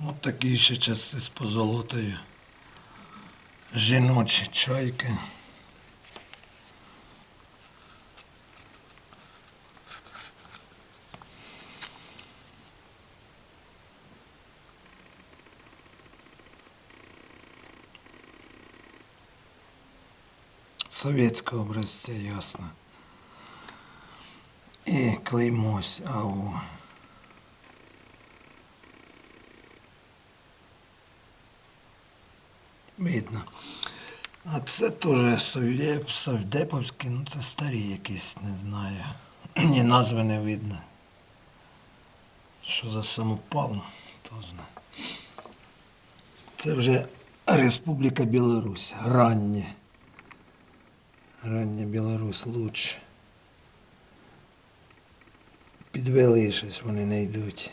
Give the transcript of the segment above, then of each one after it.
Ось такі ще часи з позолотою. Жіночі чайки. Совєтського образця, ясно. І клеймось АУ. Видно. А це теж совдеповські, ну це старі якісь, не знаю. Ні, назви не видно. Що за самопал, то знає. Це вже Республіка Білорусь, раннє. Рання Білорусь лучше. Підвели щось, вони не йдуть.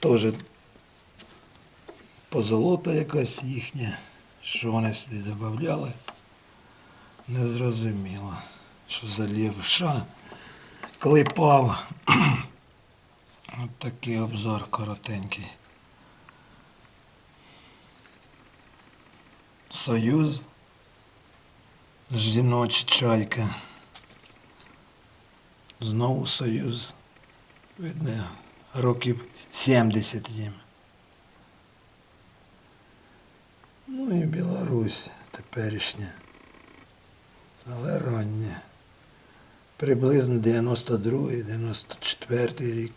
Теж позолота якась їхня, що вони сюди додавали, не зрозуміло, що за лівша клепав. От такий обзор коротенький. Союз. Жіноча чайка. Знову Союз. Видно, років 70 їм. Ну і Білорусь теперішня. Але рання. Приблизно 92-94 рік.